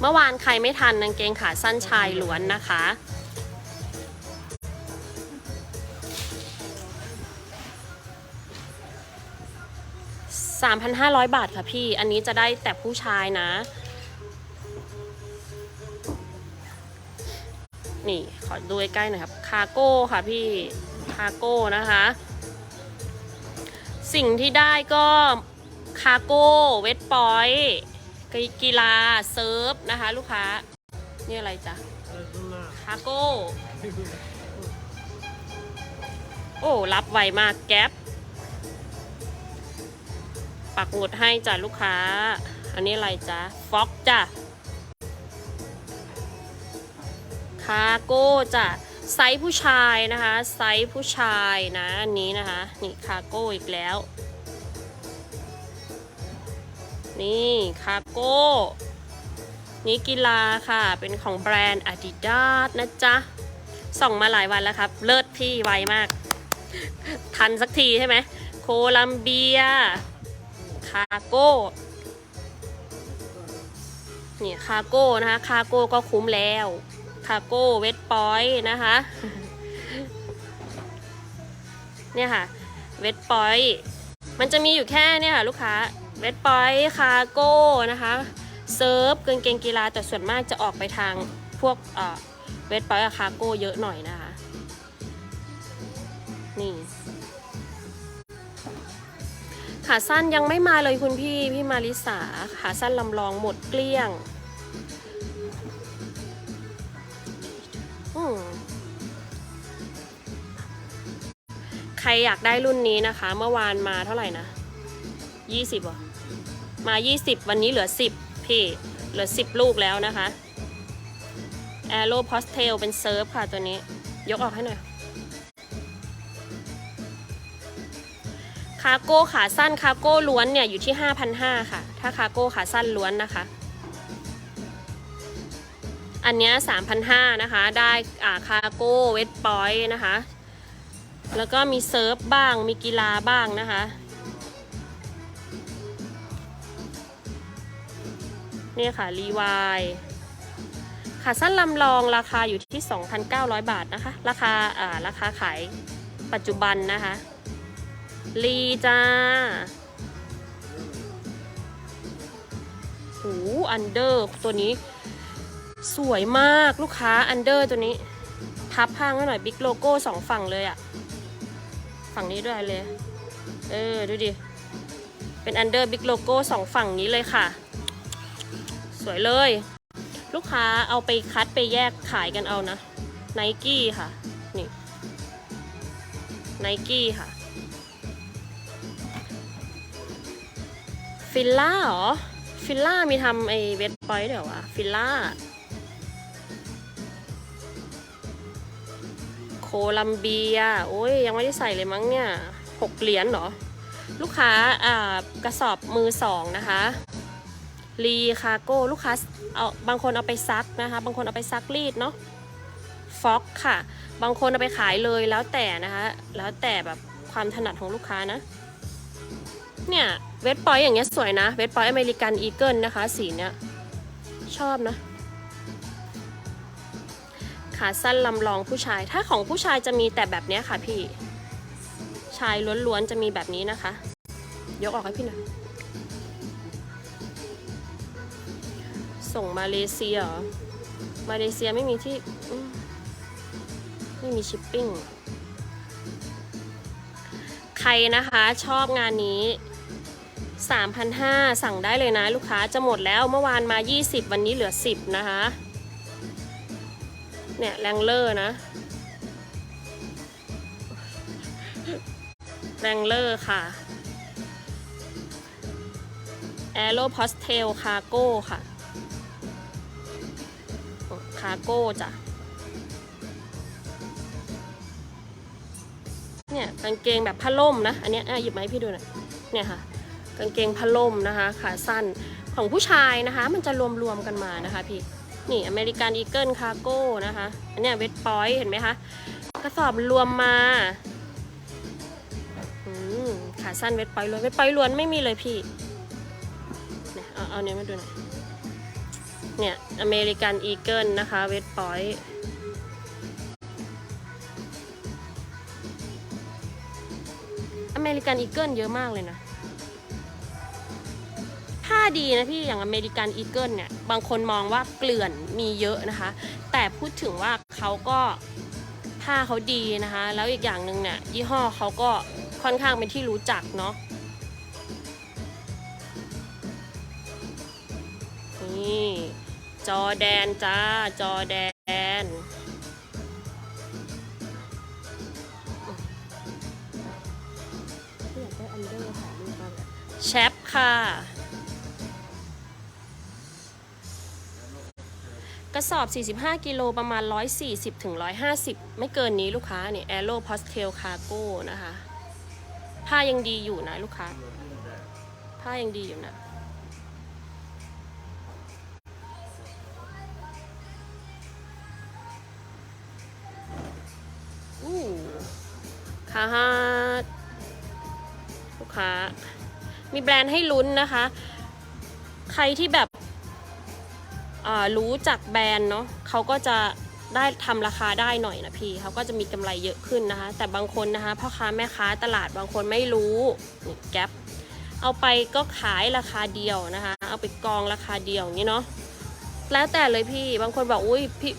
เมื่อวานใครไม่ทันกางเกงขาสั้นชายล้วนนะคะ 3,500 บาทค่ะพี่ อันนี้จะได้แต่ผู้ชายนะ นี่ ขอดูใกล้ๆหน่อยครับ คาโก้ค่ะพี่ คาโก้นะคะ สิ่งที่ได้ก็คาโก้ เวทปอย กีฬาเซิร์ฟนะคะ ลูกค้านี่อะไรจ๊ะคาโก้ โอ้ รับไวมากแก๊ปปักหมุดให้จ้ะลูกค้า อันนี้อะไรจ๊ะฟ็อกจ้ะคาโก้จ้ะไซส์ผู้ชายนะคะ ไซส์ผู้ชายนะอันนี้นะคะ นี่คาโก้อีกแล้ว นี่คาโก้นี่กีฬาค่ะ เป็นของแบรนด์ Adidas นะจ๊ะ ส่องมาหลายวันแล้วครับ เลิศพี่ไวมาก ทันสักทีใช่ไหม โคลัมเบีย คาโก้นี่คาโก้นะคะ คาโก้ก็คุ้มแล้ว คาโก้เวทปอยนะคะ เนี่ยค่ะ เวทปอย มันจะมีอยู่แค่เนี่ยค่ะ ลูกค้า เวทปอยคาโก้นะคะเซิร์ฟกางเกงกีฬาแต่ส่วนมากจะออกไปทางพวกเวทปอยคาโก้เยอะหน่อยนะคะ นี่ขาสั้นยังไม่มาเลยคุณพี่ พี่มาริสาขาสั้นลำลองหมดเกลี้ยงใครอยากได้รุ่นนี้นะคะ เมื่อวานมาเท่าไหร่นะยี่สิบอะ มายี่สิบวันนี้เหลือสิบพี่ เหลือสิบลูกแล้วนะคะ a อโร่พอสเทลเป็นเซิร์ฟค่ะตัวนี้ ยกออกให้หน่อยคาโก้ขาสั้นคาโก้ล้วนเนี่ยอยู่ที่ 5,500 ค่ะ ถ้าคาโก้ขาสั้นล้วนนะคะ อันนี้3,500 นะคะ ได้อ่าคาโก้เวทปอยนะคะ แล้วก็มีเซิร์ฟบ้างมีกีฬาบ้างนะคะ นี่ค่ะรีวายขาสั้นลำลองราคาอยู่ที่ 2,900 บาทนะคะ ราคาอ่าราคาขายปัจจุบันนะคะลีจ้าหูอันเดอร์ตัวนี้ สวยมากลูกค้าอันเดอร์ตัวนี้ พับผ้างให้หน่อยบิ๊กโลโก้สองฝั่งเลยอะฝั่งนี้ด้วยเลย เออ ดูดิ เป็นอันเดอร์บิ๊กโลโก้สองฝั่งนี้เลยค่ะ สวยเลย ลูกค้าเอาไปคัดไปแยกขายกันเอานะไนกี้ค่ะ นี่ไนกี้ค่ะ ฟิลล่าเหรอ ฟิลล่ามีทำไอเวทปอยเดี๋ยววะฟิลล่าโคลัมเบีย โอ้ยยังไม่ได้ใส่เลยมั้งเนี่ยหกเหรียญเหรอ ลูกค้าอ่ากระสอบมือสองนะคะ รีคาโก้ลูกค้าเอาบางคนเอาไปซักนะคะ บางคนเอาไปซักรีดเนาะฟ็อกค่ะ บางคนเอาไปขายเลยแล้วแต่นะคะ แล้วแต่แบบความถนัดของลูกค้านะ เนี่ยเวทปอยอย่างเงี้ยสวยนะ เวทปอยอเมริกันอีเกิลนะคะ สีเนี้ยชอบนะ ขาสั้นลำลองผู้ชาย ถ้าของผู้ชายจะมีแต่แบบเนี้ยค่ะพี่ ชายล้วนๆจะมีแบบนี้นะคะ ยกออกให้พี่หน่อย ส่งมาเลเซียเหรอ มาเลเซียไม่มีที่ไม่มีชิปปิ้ง ใครนะคะชอบงานนี้ 3,500 สั่งได้เลยนะ ลูกค้าจะหมดแล้วเมื่อวานมา 20 วันนี้เหลือ 10 นะคะ เนี่ยแรงเลอร์นะแรงเลอร์ค่ะแอโรพอสเทลคาโก้ค่ะ คาโก้จ้ะ เนี่ยกางเกงแบบผ้าล่มนะ อันนี้อะหยิบมาให้พี่ดูหน่อย เนี่ยค่ะ กางเกงผ้าล่มนะคะ ขาสั้นของผู้ชายนะคะ มันจะรวมๆกันมานะคะพี่ นี่อเมริกันอีเกิลคาโก้นะคะ อันนี้เวทปอยเห็นไหมคะ กระสอบรวมมาขาสั้นเวทปอยล้วนเวทปอยล้วนไม่มีเลยพี่ เนี่ยเอาเอาเนี้ยมาดูหน่อย เนี่ยอเมริกันอีเกิลนะคะเวทพอยต์อเมริกันอีเกิลเยอะมากเลยนะผ้าดีนะพี่อย่างอเมริกันอีเกิลเนี่ย บางคนมองว่าเกลื่อนมีเยอะนะคะ แต่พูดถึงว่าเขาก็ผ้าเขาดีนะคะ แล้วอีกอย่างหนึ่งเนี่ยยี่ห้อเขาก็ค่อนข้างเป็นที่รู้จักเนาะนี่ จอแดนจ้า จอแดน แชปค่ะ กระสอบ 45 กิโลประมาณ 140ถึง150 ไม่เกินนี้ลูกค้าเนี่ย Aero Pastel Cargo นะคะ ผ้ายังดีอยู่นะลูกค้า ผ้ายังดีอยู่นะาฮาลูกค้า มีแบรนด์ให้ลุ้นนะคะ ใครที่แบบรู้จักแบรนด์เนาะเขาก็จะได้ทำราคาได้หน่อยนะพี่เขาก็จะมีกำไรเยอะขึ้นนะคะ แต่บางคนนะคะพ่อค้าแม่ค้าตลาดบางคนไม่รู้นี่แก๊ปเอาไปก็ขายราคาเดียวนะคะ เอาไปกองราคาเดียวอย่างนี้เนาะแล้วแต่เลยพี่บางคนบอกอุ้ยพี่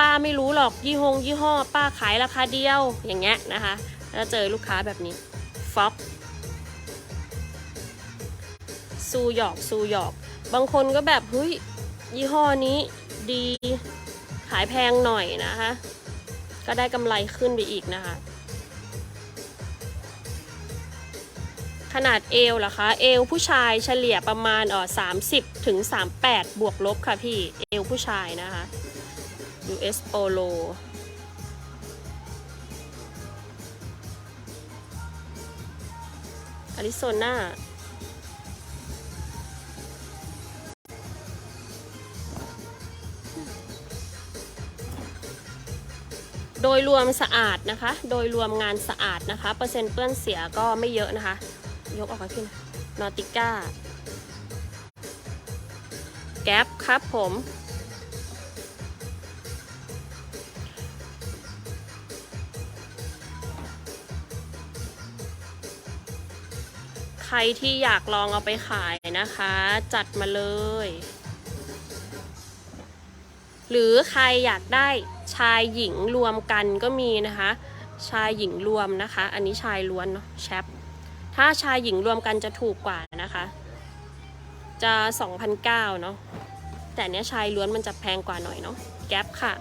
ป้าไม่รู้หรอกยี่หงยี่ห้อ ป้าขายราคาเดียวอย่างเงี้ยนะคะ แล้วเจอลูกค้าแบบนี้ฟ็อปซูหยอกซูหยอก บางคนก็แบบเฮ้ยยี่ห้อนี้ดีขายแพงหน่อยนะคะ ก็ได้กำไรขึ้นไปอีกนะคะ ขนาดเอวเหรอคะ เอวผู้ชายเฉลี่ยประมาณเออสามสิบถึงสามแปดบวกลบค่ะพี่ เอวผู้ชายนะคะ US Polo อาริโซนาโดยรวมสะอาดนะคะ โดยรวมงานสะอาดนะคะ เปอร์เซ็นต์เปื้อนเสียก็ไม่เยอะนะคะ ยกออกมาขึ้น นอติก้า แก๊ปครับผม ใครที่อยากลองเอาไปขายนะคะ จัดมาเลย หรือใครอยากได้ชายหญิงรวมกันก็มีนะคะ ชายหญิงรวมนะคะ อันนี้ชายล้วนเนาะแชปถ้าชายหญิงรวมกันจะถูกกว่านะคะ จะ2,009เนาะแต่เนี้ยชายล้วนมันจะแพงกว่าหน่อยเนาะแก๊ปค่ะ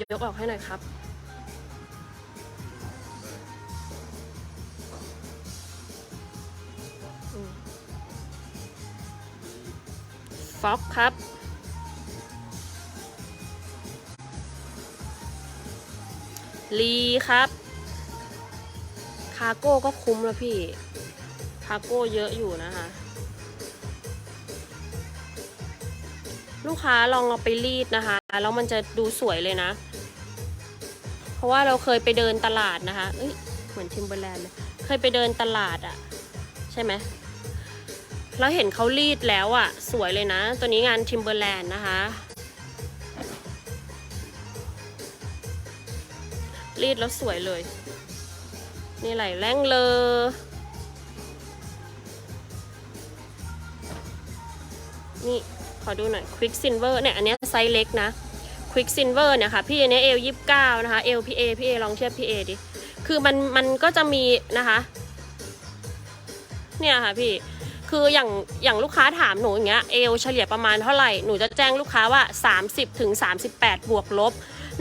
ยกออกให้หน่อยครับฟ็อกครับ ลีครับ คาร์โก้ก็คุ้มแล้วพี่ คาร์โก้เยอะอยู่นะคะ ลูกค้าลองเอาไปรีดนะคะ แล้วมันจะดูสวยเลยนะ เพราะว่าเราเคยไปเดินตลาดนะคะเอ้ยเหมือนทิมเบอร์แลนด์เลยเคยไปเดินตลาดอะใช่ไหมแล้วเห็นเขารีดแล้วอะสวยเลยนะ ตัวนี้งานทิมเบอร์แลนด์นะคะรีดแล้วสวยเลย นี่ไหลแรงเลอนี่ ขอดูหน่อย Quick Silver เนี่ยอันนี้ไซส์เล็กนะ Quick Silver เนี่ยค่ะพี่อันเนี้เอลยี่สิบเก้านะคะเอลพี่เอพี่เอลองเทียบพี่เอดิคือมันมันก็จะมีนะคะเนี่ยค่ะพี่คืออย่างอย่างลูกค้าถามหนูอย่างเงี้ยเอลเฉลี่ยประมาณเท่าไหร่หนูจะแจ้งลูกค้าว่า 30ถึง38 บวกลบ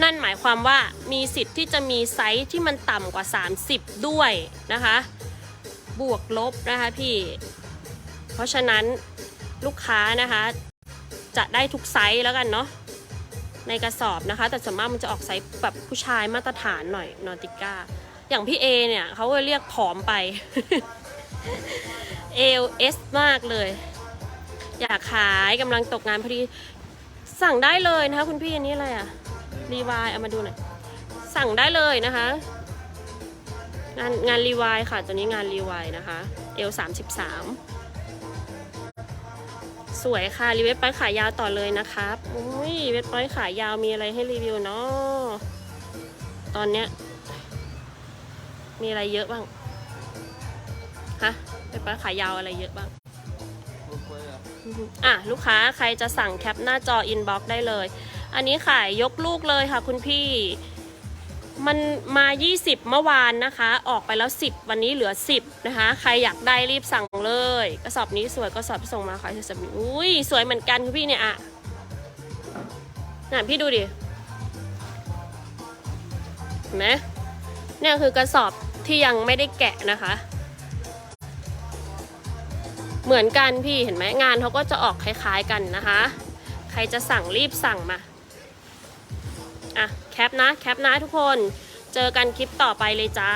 นั่นหมายความว่ามีสิทธิ์ที่จะมีไซส์ที่มันต่ำกว่า 30 ด้วยนะคะ บวกลบนะคะพี่ เพราะฉะนั้นลูกค้านะคะ จะได้ทุกไซส์แล้วกันเนาะในกระสอบนะคะ แต่ส่วนมากมันจะออกไซส์แบบผู้ชายมาตรฐานหน่อยนอติก้าอย่างพี่เอเนี่ยเขาเรียกผอมไปเอลเอสมากเลย อยากขายกำลังตกงานพอดี สั่งได้เลยนะคะ คุณพี่อันนี้อะไรอะรีวายเอามาดูหน่อยสั่งได้เลยนะคะ งานงานรีวายค่ะ ตัวนี้งานรีวายนะคะเอลสามสิบสาม วยค่ะรีเวทปอยขายาวต่อเลยนะครับอุ้ยเวทปอยขายาวมีอะไรให้รีวิวเนาะตอนเนี้ย มีอะไรเยอะบ้างฮะเวทปอยขายาวอะไรเยอะบ้างอะลูกค้าใครจะสั่งแคปหน้าจออินบ็อกได้เลย อันนี้ขายยกลูกเลยค่ะคุณพี่ มันมา 20 เมื่อวานนะคะ ออกไปแล้ว 10 วันนี้เหลือ 10 นะคะ ใครอยากได้รีบสั่งเลย กระสอบนี้สวยกระสอบที่ส่งมาขายสวยอุ้ยสวยเหมือนกันคุณพี่เนี่ยอะน่ะพี่ดูดิเห็นไหมเนี่ยคือกระสอบที่ยังไม่ได้แกะนะคะ เหมือนกันพี่เห็นไหมงานเขาก็จะออกคล้าย ๆกันนะคะ ใครจะสั่งรีบสั่งมา แคปนะ แคปนะทุกคน เจอกันคลิปต่อไปเลยจ้า